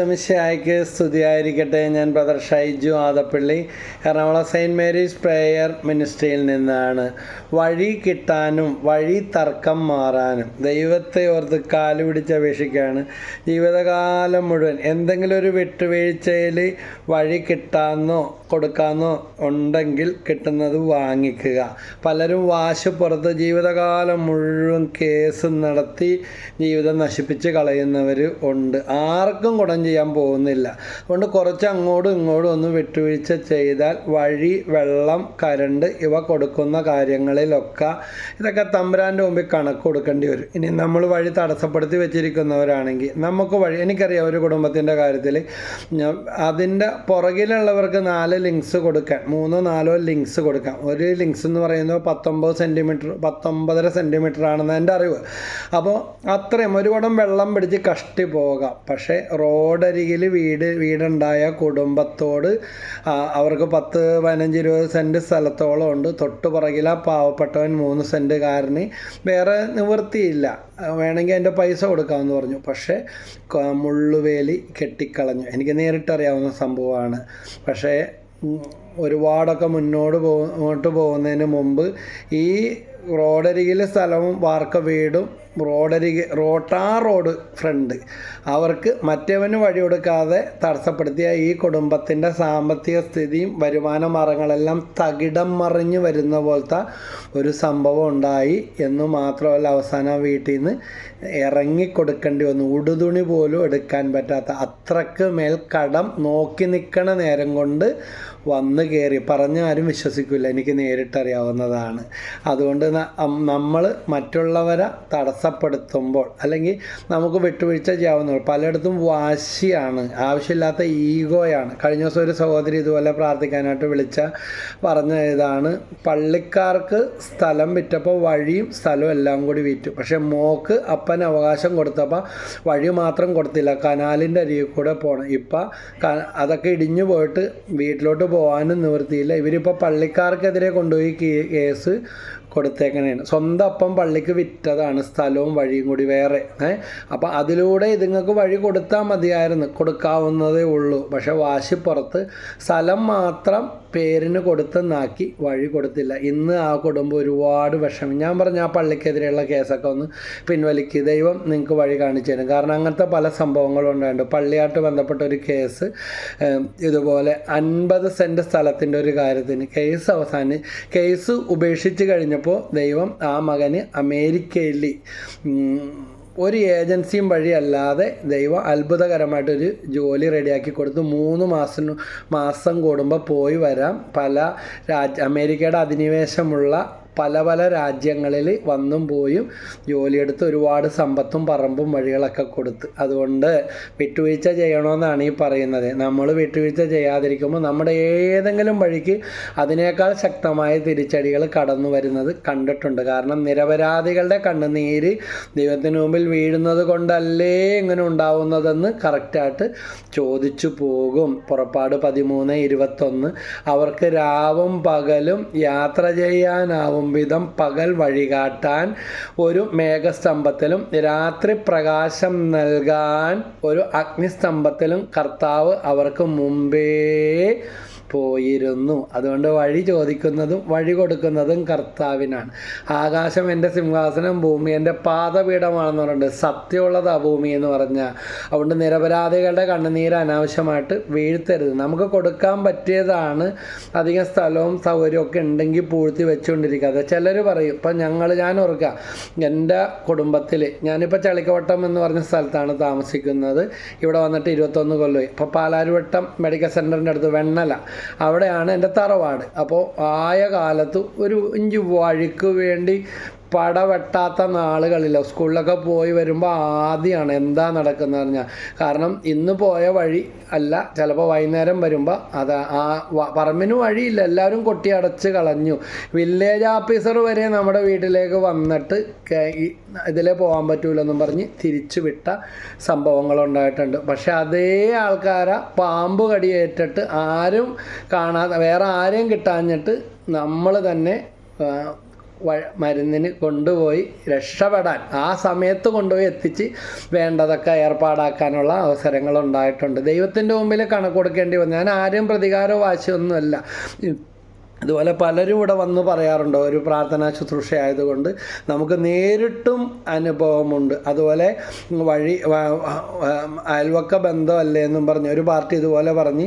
ശമിശായ്ക്ക് സ്തുതിയായിരിക്കട്ടെ. ഞാൻ brother Shaiju Adappally Ernakulam Saint Mary's prayer മിനിസ്ട്രിയിൽ നിന്നാണ്. വഴി കിട്ടാനും വഴി തർക്കം മാറാനും ദൈവത്തെ ഓർത്ത് കാൽ പിടിച്ച് അപേക്ഷിക്കുകയാണ് ജീവിതകാലം മുഴുവൻ എന്തെങ്കിലും ഒരു വിട്ടുവീഴ്ചയിൽ വഴി കിട്ടാമെന്നോ കൊടുക്കാമെന്നോ ഉണ്ടെങ്കിൽ കിട്ടുന്നത് വാങ്ങിക്കുക. പലരും വാശി പുറത്ത് ജീവിതകാലം മുഴുവൻ കേസ് നടത്തി ജീവിതം നശിപ്പിച്ച് കളയുന്നവർ ഉണ്ട്. ആർക്കും ഗുണം ചെയ്യാൻ പോകുന്നില്ല. അതുകൊണ്ട് കുറച്ച് അങ്ങോട്ടും ഇങ്ങോട്ടും ഒന്ന് വിട്ടുവീഴ്ച ചെയ്താൽ വഴി വെള്ളം കരണ്ട് ഇവ കൊടുക്കുന്ന കാര്യങ്ങളിലൊക്കെ ഇതൊക്കെ തമ്പുരാന്റെ മുമ്പിൽ കണക്ക് കൊടുക്കേണ്ടി വരും. ഇനി നമ്മൾ വഴി തടസ്സപ്പെടുത്തി വെച്ചിരിക്കുന്നവരാണെങ്കിൽ നമുക്ക് വഴി എനിക്കറിയാം ഒരു കുടുംബത്തിന്റെ കാര്യത്തിൽ അതിന്റെ പുറകിലുള്ളവർക്ക് നാല് ലിങ്ക്സ് കൊടുക്കാൻ മൂന്നോ നാലോ ലിങ്ക്സ് കൊടുക്കാം. ഒരു ലിങ്ക്സ് എന്ന് പറയുന്നത് പത്തൊമ്പത് സെന്റിമീറ്റർ പത്തൊമ്പതര സെന്റിമീറ്റർ ആണെന്ന് എന്റെ അറിവ്. അപ്പോൾ അത്രയും ഒരു കുടം വെള്ളം പിടിച്ച് കഷ്ടി പോകാം. പക്ഷേ റോഡരികിൽ വീട് വീടുണ്ടായ കുടുംബത്തോട് അവർക്ക് പത്ത് പതിനഞ്ച് ഇരുപത് സെന്റ് സ്ഥലത്തോളം ഉണ്ട്. തൊട്ട് പുറകിൽ ആ പാവപ്പെട്ടവൻ മൂന്ന് സെന്റുകാരന് വേറെ നിവൃത്തിയില്ല. വേണമെങ്കിൽ അതിന്റെ പൈസ കൊടുക്കാമെന്ന് പറഞ്ഞു. പക്ഷേ മുള്ളുവേലി കെട്ടിക്കളഞ്ഞു. എനിക്ക് നേരിട്ടറിയാവുന്ന സംഭവമാണ്. പക്ഷേ ഒരുപാടൊക്കെ മുന്നോട്ട് പോ മുന്നോട്ട് പോകുന്നതിന് മുമ്പ് ഈ റോഡരികിലെ സ്ഥലവും വാർക്ക വീടും റോഡരികെ റോട്ടാ റോഡ് ഫ്രണ്ട്. അവർക്ക് മറ്റവന് വഴി കൊടുക്കാതെ തടസ്സപ്പെടുത്തിയ ഈ കുടുംബത്തിന്റെ സാമ്പത്തിക സ്ഥിതിയും വരുമാന മാർഗങ്ങളെല്ലാം തകിടം മറിഞ്ഞ് വരുന്ന പോലത്തെ ഒരു സംഭവം ഉണ്ടായി എന്ന് മാത്രമല്ല അവസാനം വീട്ടിൽ നിന്ന് ഇറങ്ങിക്കൊടുക്കേണ്ടി വന്നു. ഉടുതുണി പോലും എടുക്കാൻ പറ്റാത്ത അത്രയ്ക്ക് മേൽ കടം നോക്കി നിൽക്കണ നേരം കൊണ്ട് വന്ന് കയറി പറഞ്ഞ ആരും വിശ്വസിക്കില്ല എനിക്ക് നേരിട്ടറിയാവുന്നതാണ്. അതുകൊണ്ട് നമ്മൾ മറ്റുള്ളവരെ തടസ്സപ്പെടുത്തുമ്പോൾ അല്ലെങ്കിൽ നമുക്ക് വിട്ടുവീഴ്ച ചെയ്യാവുന്ന പലയിടത്തും വാശിയാണ്. ആവശ്യമില്ലാത്ത ഈഗോയാണ്. കഴിഞ്ഞ ദിവസം ഒരു സഹോദരി ഇതുപോലെ പ്രാർത്ഥിക്കാനായിട്ട് വിളിച്ച പറഞ്ഞ ഇതാണ്. പള്ളിക്കാർക്ക് സ്ഥലം വിറ്റപ്പോൾ വഴിയും സ്ഥലവും എല്ലാം കൂടി വിറ്റു. പക്ഷേ മോക്ക് അപ്പൻ അവകാശം കൊടുത്തപ്പോൾ വഴി മാത്രം കൊടുത്തില്ല. കനാലിന്റെ അരികിൽ കൂടെ പോകണം ഇപ്പം അതൊക്കെ ഇടിഞ്ഞു പോയിട്ട് വീട്ടിലോട്ട് പോകാനും നിവൃത്തിയില്ല. ഇവരിപ്പോൾ പള്ളിക്കാർക്കെതിരെ കൊണ്ടുപോയി കേസ് കൊടുത്തേക്കണേണ്. സ്വന്തം അപ്പം പള്ളിക്ക് വിറ്റതാണ് സ്ഥലവും വഴിയും കൂടി വേറെ. ഏഹ് അപ്പം അതിലൂടെ ഇതുങ്ങൾക്ക് വഴി കൊടുത്താൽ മതിയായിരുന്നു. കൊടുക്കാവുന്നതേ ഉള്ളൂ. പക്ഷെ വാശിപ്പുറത്ത് സ്ഥലം മാത്രം പേരിന് കൊടുത്തെന്നാക്കി വഴി കൊടുത്തില്ല. ഇന്ന് ആ കുടുംബം ഒരുപാട് വിഷമം ഞാൻ പറഞ്ഞ ആ പള്ളിക്കെതിരെയുള്ള കേസൊക്കെ ഒന്ന് പിൻവലിക്കുക ദൈവം നിങ്ങൾക്ക് വഴി കാണിച്ചു തരും. കാരണം അങ്ങനത്തെ പല സംഭവങ്ങളും ഉണ്ടായിട്ടുണ്ട്. പള്ളിയായിട്ട് ബന്ധപ്പെട്ട ഒരു കേസ് ഇതുപോലെ അൻപത് സെന്റ് സ്ഥലത്തിന്റെ ഒരു കാര്യത്തിന് കേസ് അവസാനം കേസ് ഉപേക്ഷിച്ച് കഴിഞ്ഞപ്പോൾ ദൈവം ആ മകന് അമേരിക്കയിൽ ഒരു ഏജൻസിയും വഴിയല്ലാതെ ദൈവം അത്ഭുതകരമായിട്ടൊരു ജോലി റെഡിയാക്കി കൊടുത്തു. മൂന്ന് മാസം മാസം കൂടുമ്പോൾ പോയി വരാം. പല രാജ്യ അമേരിക്കയുടെ അധിനിവേശമുള്ള പല പല രാജ്യങ്ങളിൽ വന്നും പോയും ജോലിയെടുത്ത് ഒരുപാട് സമ്പത്തും പറമ്പും വഴികളൊക്കെ കൊടുത്ത്. അതുകൊണ്ട് വിട്ടുവീഴ്ച ചെയ്യണമെന്നാണ് ഈ പറയുന്നത്. നമ്മൾ വിട്ടുവീഴ്ച ചെയ്യാതിരിക്കുമ്പോൾ നമ്മുടെ ഏതെങ്കിലും വഴിക്ക് അതിനേക്കാൾ ശക്തമായ തിരിച്ചടികൾ കടന്നു വരുന്നത് കണ്ടിട്ടുണ്ട്. കാരണം നിരപരാധികളുടെ കണ്ണുനീര് ദൈവത്തിന് മുമ്പിൽ വീഴുന്നത് കൊണ്ടല്ലേ ഇങ്ങനെ ഉണ്ടാവുന്നതെന്ന് കറക്റ്റായിട്ട് ചോദിച്ചു പോകും. പുറപ്പാട് പതിമൂന്ന് ഇരുപത്തൊന്ന്. അവർക്ക് രാവും പകലും യാത്ര ചെയ്യാനാവും വിധം പകൽ വഴികാട്ടാൻ ഒരു മേഘസ്തംഭത്തിലും രാത്രി പ്രകാശം നൽകാൻ ഒരു അഗ്നിസ്തംഭത്തിലും കർത്താവ് അവർക്ക് മുമ്പേ പോയിരുന്നു. അതുകൊണ്ട് വഴി ചോദിക്കുന്നതും വഴി കൊടുക്കുന്നതും കർത്താവിനാണ്. ആകാശം എന്റെ സിംഹാസനം ഭൂമി എന്റെ പാദപീഠമാണെന്ന് പറഞ്ഞിട്ട് സത്യമുള്ളതാ ഭൂമി എന്ന് പറഞ്ഞാൽ അതുകൊണ്ട് നിരപരാധികളുടെ കണ്ണുനീര് അനാവശ്യമായിട്ട് വീഴ്ത്തരുത്. നമുക്ക് കൊടുക്കാൻ പറ്റിയതാണ് അധികം സ്ഥലവും സൗകര്യമൊക്കെ ഉണ്ടെങ്കിൽ പൂഴ്ത്തി വെച്ചുകൊണ്ടിരിക്കാതെ ചിലർ പറയും ഇപ്പം ഞങ്ങൾ ഞാൻ ഓർക്കുക എന്റെ കുടുംബത്തിൽ ഞാനിപ്പോൾ ചളിക്കവട്ടം എന്ന് പറഞ്ഞ സ്ഥലത്താണ് താമസിക്കുന്നത്. ഇവിടെ വന്നിട്ട് ഇരുപത്തൊന്ന് കൊല്ലമായി. ഇപ്പോൾ പാലാരിവട്ടം മെഡിക്കൽ സെന്ററിന്റെ അടുത്ത് വെണ്ണല. അവിടെയാണ് എന്റെ തറവാട്. അപ്പോൾ ആയ കാലത്ത് ഒരു ഇഞ്ച് വഴിക്ക് വേണ്ടി പട വെട്ടാത്ത നാളുകളില്ല. സ്കൂളിലൊക്കെ പോയി വരുമ്പോൾ ആദ്യമാണ് എന്താ നടക്കുന്നത് പറഞ്ഞാൽ കാരണം ഇന്ന് പോയ വഴി അല്ല ചിലപ്പോൾ വൈകുന്നേരം വരുമ്പോൾ അത് ആ പറമ്പിന് വഴിയില്ല. എല്ലാവരും കൊട്ടി അടച്ച് കളഞ്ഞു. വില്ലേജ് ഓഫീസർ വരെ നമ്മുടെ വീട്ടിലേക്ക് വന്നിട്ട് ഇതിലെ പോകാൻ പറ്റൂലെന്നും പറഞ്ഞ് തിരിച്ചു വിട്ട സംഭവങ്ങളുണ്ടായിട്ടുണ്ട്. പക്ഷെ അതേ ആൾക്കാരെ പാമ്പ് കടിയേറ്റിട്ട് ആരും കാണാതെ വേറെ ആരെയും കിട്ടാഞ്ഞിട്ട് നമ്മൾ തന്നെ മരുന്നിന് കൊണ്ടുപോയി രക്ഷപ്പെടാൻ ആ സമയത്ത് കൊണ്ടുപോയി എത്തിച്ച് വേണ്ടതൊക്കെ ഏർപ്പാടാക്കാനുള്ള അവസരങ്ങൾ ഉണ്ടായിട്ടുണ്ട് ദൈവത്തിന്റെ മുമ്പിൽ കണക്ക് കൊടുക്കേണ്ടി വന്നു. ഞാൻ ആരും പ്രതികാരോ വാശിയൊന്നുമല്ല. അതുപോലെ പലരും ഇവിടെ വന്ന് പറയാറുണ്ട് ഒരു പ്രാർത്ഥനാ ശുശ്രൂഷ ആയതുകൊണ്ട് നമുക്ക് നേരിട്ടും അനുഭവമുണ്ട്. അതുപോലെ വഴി അയൽവക്ക ബന്ധമല്ലേ എന്നും പറഞ്ഞ് ഒരു പാർട്ടി ഇതുപോലെ പറഞ്ഞ്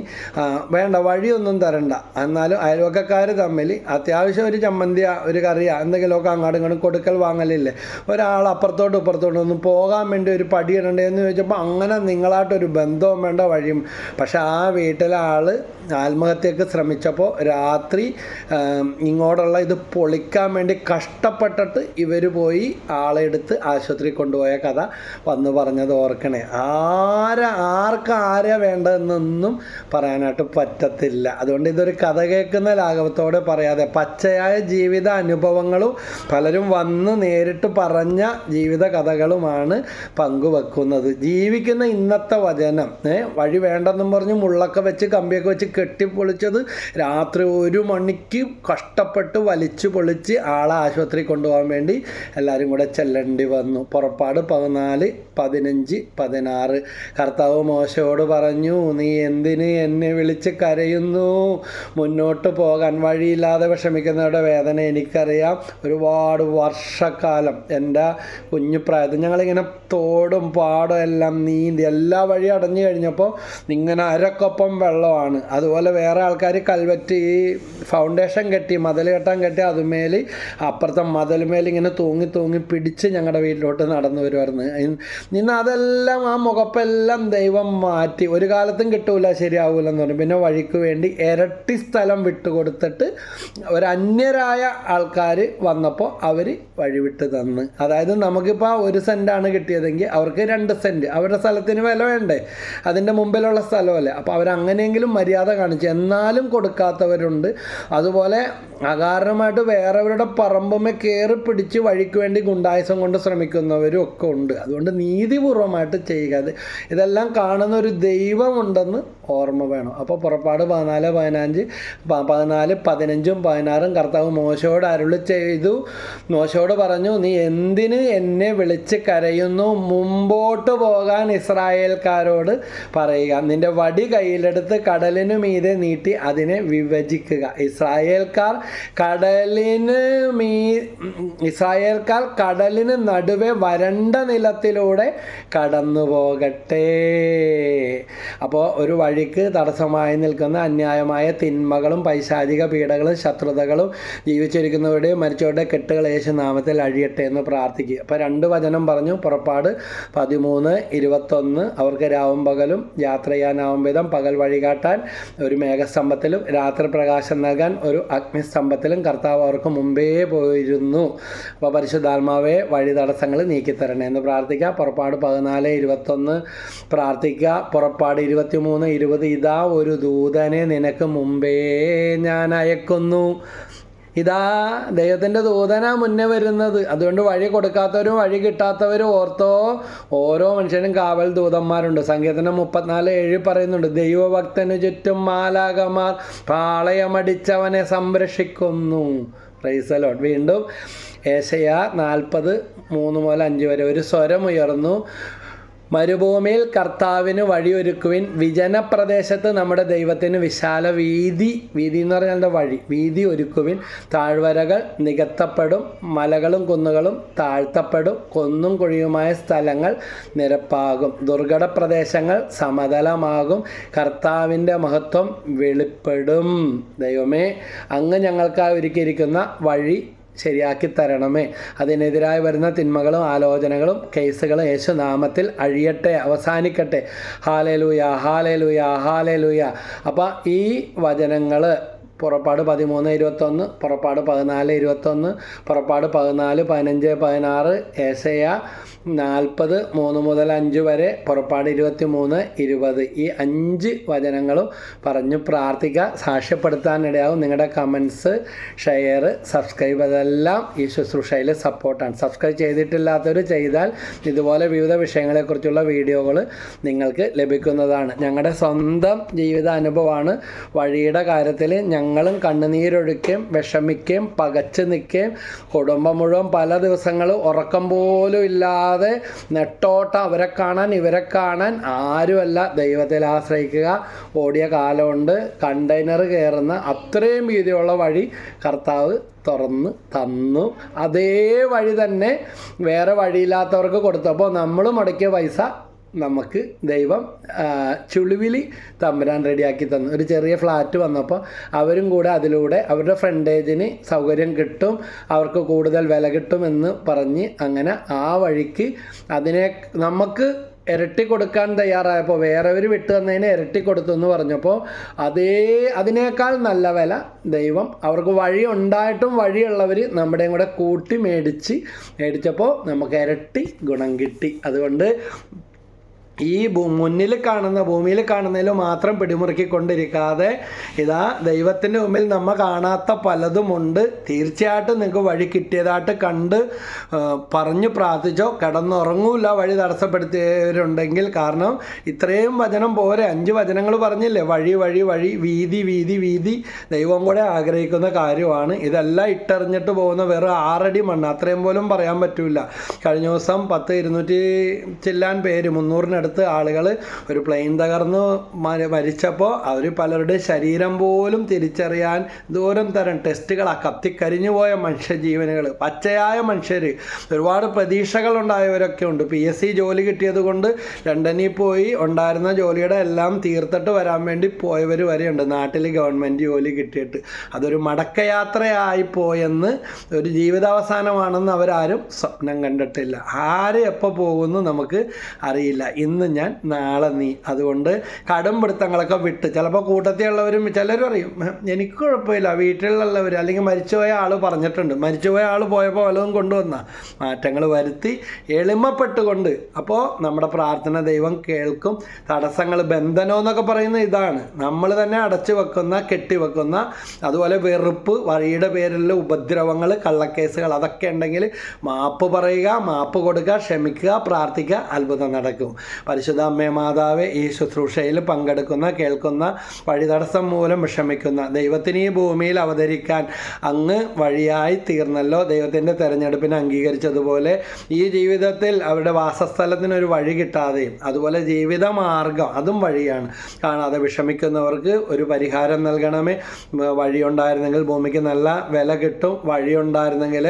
വേണ്ട വഴിയൊന്നും തരണ്ട. എന്നാലും അയൽവക്കക്കാർ തമ്മിൽ അത്യാവശ്യം ഒരു ചമ്മന്തി ഒരു കറിയ എന്തെങ്കിലുമൊക്കെ അങ്ങോട്ടും ഇങ്ങോട്ടും കൊടുക്കൽ വാങ്ങലില്ലേ? ഒരാൾ അപ്പുറത്തോട്ട് ഇപ്പുറത്തോട്ടും ഒന്നും പോകാൻ വേണ്ടി ഒരു പടി ഇടണ്ടേ എന്ന് ചോദിച്ചപ്പോൾ അങ്ങനെ നിങ്ങളായിട്ടൊരു ബന്ധവും വേണ്ട വഴിയും. പക്ഷെ ആ വീട്ടിലെ ആൾ ആത്മഹത്യക്ക് ശ്രമിച്ചപ്പോൾ രാത്രി ഇങ്ങോട്ടുള്ള ഇത് പൊളിക്കാൻ വേണ്ടി കഷ്ടപ്പെട്ടിട്ട് ഇവർ പോയി ആളെ എടുത്ത് ആശുപത്രി കൊണ്ടുപോയ കഥ വന്ന് പറഞ്ഞത് ഓർക്കണേ. ആരാ ആർക്ക് ആരാ വേണ്ടതെന്നൊന്നും പറയാനായിട്ട് പറ്റത്തില്ല. അതുകൊണ്ട് ഇതൊരു കഥ കേൾക്കുന്ന ലാഘവത്തോടെ പറയാതെ പച്ചയായ ജീവിത അനുഭവങ്ങളും പലരും വന്ന് നേരിട്ട് പറഞ്ഞ ജീവിത കഥകളുമാണ് പങ്കുവെക്കുന്നത്. ജീവിക്കുന്ന ഇന്നത്തെ വചനം വഴി വേണ്ടെന്നും പറഞ്ഞ് മുള്ളൊക്കെ വെച്ച് കമ്പിയൊക്കെ വെച്ച് കെട്ടിപ്പൊളിച്ചത്. രാത്രി ഒരു മണിക്ക് കഷ്ടപ്പെട്ട് വലിച്ചു പൊളിച്ച് ആളെ ആശുപത്രി കൊണ്ടുപോകാൻ വേണ്ടി എല്ലാവരും കൂടെ ചെല്ലേണ്ടി വന്നു. പുറപ്പാട് പതിനാല് പതിനഞ്ച് പതിനാറ്. കർത്താവ് മോശയോട് പറഞ്ഞു നീ എന്തിന് എന്നെ വിളിച്ച് കരയുന്നു? മുന്നോട്ട് പോകാൻ വഴിയില്ലാതെ വിഷമിക്കുന്നവരുടെ വേദന എനിക്കറിയാം. ഒരുപാട് വർഷക്കാലം എന്റെ കുഞ്ഞുപ്രായത്തിൽ ഞങ്ങളിങ്ങനെ തോടും പാടും എല്ലാം നീന്തി എല്ലാ വഴി അടഞ്ഞു കഴിഞ്ഞപ്പോൾ ഇങ്ങനെ അരക്കൊപ്പം വെള്ളമാണ്. അതുപോലെ വേറെ ആൾക്കാർ കൽവറ്റ് ഈ ഫൗണ്ടേഷൻ കെട്ടി മതിൽ കെട്ടാൻ കെട്ടി അതുമേൽ അപ്പുറത്തെ മതിലുമേൽ ഇങ്ങനെ തൂങ്ങി തൂങ്ങി പിടിച്ച് ഞങ്ങളുടെ വീട്ടിലോട്ട് നടന്നു വരുമായിരുന്നു ഇന്ന് അതെല്ലാം ആ മുഖപ്പെല്ലാം ദൈവം മാറ്റി. ഒരു കാലത്തും കിട്ടൂല ശരിയാവൂലെന്ന് പറഞ്ഞു. പിന്നെ വഴിക്ക് വേണ്ടി ഇരട്ടി സ്ഥലം വിട്ടുകൊടുത്തിട്ട് ഒരു അന്യരായ ആൾക്കാർ വന്നപ്പോൾ അവർ വഴിവിട്ട് തന്ന്. അതായത് നമുക്കിപ്പോൾ ഒരു സെന്റാണ് കിട്ടിയതെങ്കിൽ അവർക്ക് രണ്ട് സെന്റ് അവരുടെ സ്ഥലത്തിന് വില വേണ്ടേ? അതിന്റെ മുമ്പിലുള്ള സ്ഥലമല്ലേ? അപ്പോൾ അവരങ്ങനെയെങ്കിലും മര്യാദ കാണിച്ചു എന്നാലും കൊടുക്കാത്തവരുണ്ട്. അതുപോലെ അകാരണമായിട്ട് വേറെവരുടെ പറമ്പുമേ കയറി പിടിച്ച് വഴിക്ക് വേണ്ടി ഗുണ്ടായുസം കൊണ്ട് ശ്രമിക്കുന്നവരും ഒക്കെ ഉണ്ട്. അതുകൊണ്ട് നീതിപൂർവമായിട്ട് ചെയ്യുക. അത് ഇതെല്ലാം കാണുന്ന ഒരു ദൈവമുണ്ടെന്ന് ഓർമ്മ വേണം. അപ്പോൾ പുറപ്പാട് പതിനാല് പതിനഞ്ച് പതിനാല് പതിനഞ്ചും പതിനാറും കർത്താവ് മോശയോട് അരുളി ചെയ്തു. മോശയോട് പറഞ്ഞു നീ എന്തിന് എന്നെ വിളിച്ച് കരയുന്നു? മുമ്പോട്ട് പോകാൻ ഇസ്രായേൽക്കാരോട് പറയുക. നിന്റെ വടി കയ്യിലെടുത്ത് കടലിനു മീതെ നീട്ടി അതിനെ വിഭജിക്കുക. ഇസ്രായേൽക്കാർ കടലിന് മീ ഇസ്രായേൽക്കാർ കടലിന് നടുവെ വരണ്ട നിലത്തിലൂടെ കടന്നു പോകട്ടെ അപ്പോൾ ഒരു വഴിക്ക് തടസ്സമായി നിൽക്കുന്ന അന്യായമായ തിന്മകളും പൈശാചിക പീഡകളും ശത്രുതകളും ജീവിച്ചിരിക്കുന്നവരുടെയും മരിച്ചവരുടെ കെട്ടുകൾ യേശു നാമത്തിൽ അഴിയട്ടെ എന്ന് പ്രാർത്ഥിക്കുക. അപ്പോൾ രണ്ട് വചനം പറഞ്ഞു. പുറപ്പാട് പതിമൂന്ന് ഇരുപത്തൊന്ന്. അവർക്ക് രാവും പകലും യാത്ര ചെയ്യാനാവും വിധം പകൽ വഴികാട്ടാൻ ഒരു മേഘസ്തംഭത്തിലും രാത്രി പ്രകാശം നൽകാൻ ഒരു അഗ്നിസ്തംഭത്തിലും കർത്താവ് അവർക്ക് മുമ്പേ പോയിരുന്നു. അപ്പോൾ പരിശുദ്ധാത്മാവെ വഴി തടസ്സങ്ങൾ നീക്കിത്തരണേ എന്ന് പ്രാർത്ഥിക്കുക പുറപ്പാട് പതിനാല് ഇരുപത്തൊന്ന് പ്രാർത്ഥിക്കുക. പുറപ്പാട് ഇരുപത്തിമൂന്ന് ഇരുപത് ഇതാ ഒരു ദൂതനെ നിനക്ക് മുമ്പേ ഞാൻ അയക്കുന്നു. ഇതാ ദൈവത്തിന്റെ ദൂതനാ മുന്നേ വരുന്നത്. അതുകൊണ്ട് വഴി കൊടുക്കാത്തവരും വഴി കിട്ടാത്തവരും ഓർത്തോ ഓരോ മനുഷ്യനും കാവൽ ദൂതന്മാരുണ്ട്. സങ്കീർത്തനം മുപ്പത്തിനാല് ഏഴ് പറയുന്നുണ്ട് ദൈവഭക്തന് ചുറ്റും മാലാകമാർ പാളയമടിച്ചവനെ സംരക്ഷിക്കുന്നു. റൈസലോ വീണ്ടും ഏശയ നാൽപ്പത് മൂന്ന് മുതൽ അഞ്ച് വരെ ഒരു സ്വരം ഉയർന്നു. മരുഭൂമിയിൽ കർത്താവിന് വഴിയൊരുക്കുവിൻ. വിജനപ്രദേശത്ത് നമ്മുടെ ദൈവത്തിന് വിശാല വീതി. വീതി എന്ന് പറഞ്ഞാൽ വഴി? വീതി ഒരുക്കുവിൻ. താഴ്വരകൾ നികത്തപ്പെടും. മലകളും കുന്നുകളും താഴ്ത്തപ്പെടും. കൊന്നും കുഴിയുമായ സ്ഥലങ്ങൾ നിരപ്പാകും. ദുർഘട പ്രദേശങ്ങൾ സമതലമാകും. കർത്താവിന്റെ മഹത്വം വെളിപ്പെടും. ദൈവമേ അങ്ങ് ഞങ്ങൾക്കായി ഒരുക്കിയിരിക്കുന്ന വഴി ശരിയാക്കി തരണമേ. അതിനെതിരായി വരുന്ന തിന്മകളും ആലോചനകളും കേസുകളും യേശു നാമത്തിൽ അഴിയട്ടെ അവസാനിക്കട്ടെ. Hallelujah hallelujah hallelujah. അപ്പോൾ ഈ വചനങ്ങൾ പുറപ്പാട് പതിമൂന്ന് ഇരുപത്തൊന്ന് പുറപ്പാട് പതിനാല് ഇരുപത്തൊന്ന് പുറപ്പാട് പതിനാല് പതിനഞ്ച് പതിനാറ് ഏസയ നാൽപ്പത് മൂന്ന് മുതൽ അഞ്ച് വരെ പുറപ്പാട് ഇരുപത്തി മൂന്ന് ഇരുപത്. ഈ അഞ്ച് വചനങ്ങളും പറഞ്ഞു പ്രാർത്ഥിക്കുക സാക്ഷ്യപ്പെടുത്താനിടയാവും നിങ്ങളുടെ കമൻസ് ഷെയർ സബ്സ്ക്രൈബ് അതെല്ലാം ഈ ശുശ്രൂഷയിൽ സപ്പോർട്ടാണ് സബ്സ്ക്രൈബ് ചെയ്തിട്ടില്ലാത്തവർ ചെയ്താൽ ഇതുപോലെ വിവിധ വിഷയങ്ങളെക്കുറിച്ചുള്ള വീഡിയോകൾ നിങ്ങൾക്ക് ലഭിക്കുന്നതാണ്. ഞങ്ങളുടെ സ്വന്തം ജീവിത അനുഭവമാണ് വഴിയുടെ കാര്യത്തിൽ ഞങ്ങൾ ഞങ്ങളും കണ്ണുനീരൊഴുക്കുകയും വിഷമിക്കുകയും പകച്ചു നിൽക്കുകയും കുടുംബം മുഴുവൻ പല ദിവസങ്ങളും ഉറക്കം പോലും ഇല്ലാതെ നെട്ടോട്ടം അവരെ കാണാൻ ഇവരെ കാണാൻ ആരുമല്ല ദൈവത്തിൽ ആശ്രയിക്കുക. ഓടിയ കാലമുണ്ട്. കണ്ടെയ്നർ കയറുന്ന അത്രയും വീതിയുള്ള വഴി കർത്താവ് തുറന്ന് തന്നു. അതേ വഴി തന്നെ വേറെ വഴിയില്ലാത്തവർക്ക് കൊടുത്തപ്പോൾ നമ്മൾ മുടക്കിയ പൈസ നമുക്ക് ദൈവം ചുളിവിലി തമ്പുരാൻ റെഡിയാക്കി തന്നു. ഒരു ചെറിയ ഫ്ലാറ്റ് വന്നപ്പോൾ അവരും കൂടെ അതിലൂടെ അവരുടെ ഫ്രണ്ടേജിന് സൗകര്യം കിട്ടും അവർക്ക് കൂടുതൽ വില കിട്ടുമെന്ന് പറഞ്ഞ് അങ്ങനെ ആ വഴിക്ക് അതിനെ നമുക്ക് ഇരട്ടി കൊടുക്കാൻ തയ്യാറായപ്പോൾ വേറെ ഒരു വിട്ടു തന്നതിന് ഇരട്ടി കൊടുത്തു എന്ന് പറഞ്ഞപ്പോൾ അതേ അതിനേക്കാൾ നല്ല വില ദൈവം അവർക്ക് വഴി ഉണ്ടായിട്ടും വഴിയുള്ളവർ നമ്മുടെയും കൂടെ കൂട്ടി മേടിച്ച് മേടിച്ചപ്പോൾ നമുക്ക് ഇരട്ടി ഗുണം കിട്ടി. അതുകൊണ്ട് ഈ മുന്നിൽ കാണുന്ന ഭൂമിയിൽ കാണുന്നതിൽ മാത്രം പിടിമുറുക്കിക്കൊണ്ടിരിക്കാതെ ഇതാ ദൈവത്തിന്റെ മുമ്പിൽ നമ്മ കാണാത്ത പലതുമുണ്ട്. തീർച്ചയായിട്ടും നിങ്ങൾക്ക് വഴി കിട്ടിയതായിട്ട് കണ്ട് പറഞ്ഞു പ്രാർത്ഥിച്ചോ. കിടന്നുറങ്ങൂല വഴി തടസ്സപ്പെടുത്തിയവരുണ്ടെങ്കിൽ കാരണം ഇത്രയും വചനം പോരെ. അഞ്ച് വചനങ്ങൾ പറഞ്ഞില്ലേ? വഴി വഴി വഴി വീതി വീതി വീതി. ദൈവം കൂടെ ആഗ്രഹിക്കുന്ന കാര്യമാണ്. ഇതെല്ലാം ഇട്ടെറിഞ്ഞിട്ട് പോകുന്ന വെറും ആറടി മണ്ണ്. അത്രയും പോലും പറയാൻ പറ്റില്ല കഴിഞ്ഞ ദിവസം പത്ത് ഇരുന്നൂറ്റി ചില്ലാൻ പേര് മുന്നൂറിനടുത്ത് ആളുകൾ ഒരു പ്ലെയിൻ തകർന്ന് മര- മരിച്ചപ്പോൾ അവർ പലരുടെ ശരീരം പോലും തിരിച്ചറിയാൻ ദൂരം തരം ടെസ്റ്റുകൾ ആ കത്തിക്കരിഞ്ഞു പോയ മനുഷ്യജീവനുകൾ പച്ചയായ മനുഷ്യർ. ഒരുപാട് പ്രതീക്ഷകളുണ്ടായവരൊക്കെ ഉണ്ട്. പി എസ് സി ജോലി കിട്ടിയത് കൊണ്ട് ലണ്ടനിൽ പോയി ഉണ്ടായിരുന്ന ജോലിയുടെ എല്ലാം തീർത്തിട്ട് വരാൻ വേണ്ടി പോയവർ വരെയുണ്ട്. നാട്ടിൽ ഗവൺമെന്റ് ജോലി കിട്ടിയിട്ട്. അതൊരു മടക്കയാത്രയായി പോയെന്ന് ഒരു ജീവിതാവസാനമാണെന്ന് അവരാരും സ്വപ്നം കണ്ടിട്ടില്ല. ആര് എപ്പോൾ പോകുമെന്ന് നമുക്ക് അറിയില്ല. ഇന്ന് ഞാൻ നാളെ നീ. അതുകൊണ്ട് കടും പിടുത്തങ്ങളൊക്കെ വിട്ട്. ചിലപ്പോൾ കൂട്ടത്തിലുള്ളവരും ചിലരും അറിയും "ഹ്, എനിക്ക് കുഴപ്പമില്ല. വീട്ടിലുള്ളവർ അല്ലെങ്കിൽ മരിച്ചുപോയ ആൾ പറഞ്ഞിട്ടുണ്ട്. മരിച്ചുപോയ ആൾ പോയപ്പോൾ വല്ലതും കൊണ്ടുവന്ന. മാറ്റങ്ങൾ വരുത്തി എളിമപ്പെട്ടുകൊണ്ട്. അപ്പോൾ നമ്മുടെ പ്രാർത്ഥന ദൈവം കേൾക്കും. തടസ്സങ്ങൾ ബന്ധനം എന്നൊക്കെ പറയുന്ന ഇതാണ്. നമ്മൾ തന്നെ അടച്ചു വെക്കുന്ന കെട്ടിവെക്കുന്ന അതുപോലെ വെറുപ്പ് വഴിയുടെ പേരിലുള്ള ഉപദ്രവങ്ങൾ കള്ളക്കേസുകൾ അതൊക്കെ ഉണ്ടെങ്കിൽ മാപ്പ് പറയുക മാപ്പ് കൊടുക്കുക ക്ഷമിക്കുക പ്രാർത്ഥിക്കുക അത്ഭുതം നടക്കും. പരിശുദ്ധ അമ്മേ മാതാവ് ഈ ശുശ്രൂഷയിൽ പങ്കെടുക്കുന്ന കേൾക്കുന്ന വഴിതടസ്സം മൂലം വിഷമിക്കുന്ന ദൈവത്തിന് ഈ ഭൂമിയിൽ അവതരിക്കാൻ അങ്ങ് വഴിയായി തീർന്നല്ലോ. ദൈവത്തിന്റെ തെരഞ്ഞെടുപ്പിനെ അംഗീകരിച്ചതുപോലെ ഈ ജീവിതത്തിൽ അവരുടെ വാസസ്ഥലത്തിന് ഒരു വഴി കിട്ടാതെയും അതുപോലെ ജീവിത മാർഗം അതും വഴിയാണ്. കാണാതെ വിഷമിക്കുന്നവർക്ക് ഒരു പരിഹാരം നൽകണമേ. വഴിയുണ്ടായിരുന്നെങ്കിൽ ഭൂമിക്ക് നല്ല വില കിട്ടും. വഴിയുണ്ടായിരുന്നെങ്കിൽ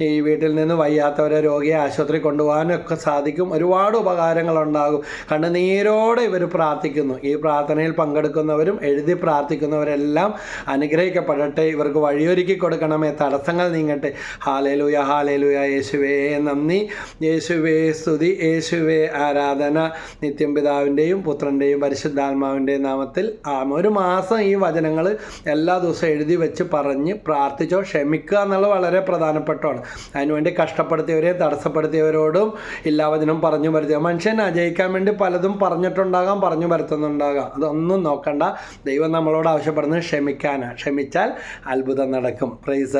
ഈ വീട്ടിൽ നിന്ന് വയ്യാത്തവരെ രോഗിയെ ആശുപത്രി കൊണ്ടുപോകാനൊക്കെ സാധിക്കും. ഒരുപാട് ഉപകാരങ്ങളുണ്ടാകും. കണ്ണുനീരോടെ ഇവർ പ്രാർത്ഥിക്കുന്നു. ഈ പ്രാർത്ഥനയിൽ പങ്കെടുക്കുന്നവരും എഴുതി പ്രാർത്ഥിക്കുന്നവരെല്ലാം അനുഗ്രഹിക്കപ്പെടട്ടെ. ഇവർക്ക് വഴിയൊരുക്കി കൊടുക്കണമേ. തടസ്സങ്ങൾ നീങ്ങട്ടെ. ഹാലേലൂയ ഹാലേലൂയ. യേശുവേ നന്ദി. യേശുവേ സ്തുതി. യേശുവേ ആരാധന. നിത്യം പിതാവിന്റെയും പുത്രന്റെയും പരിശുദ്ധാത്മാവിന്റെയും നാമത്തിൽ ഒരു മാസം ഈ വചനങ്ങൾ എല്ലാ ദിവസവും എഴുതി വെച്ച് പറഞ്ഞ് പ്രാർത്ഥിച്ചോ ക്ഷമിക്കുക എന്നുള്ളത് വളരെ പ്രധാനപ്പെട്ടതാണ്. അതിനുവേണ്ടി കഷ്ടപ്പെടുത്തിയവരെയും തടസ്സപ്പെടുത്തിയവരോടും ഇല്ലാവചനം പറഞ്ഞു വരുത്തുക മനുഷ്യൻ വേണ്ടി പലതും പറഞ്ഞിട്ടുണ്ടാകാം പറഞ്ഞു വരുത്തുന്നുണ്ടാകാം അതൊന്നും നോക്കണ്ട. ദൈവം നമ്മളോട് ആവശ്യപ്പെടുന്നത് ക്ഷമിക്കാനാണ്. ക്ഷമിച്ചാൽ അത്ഭുതം നടക്കും. പ്രൈസ്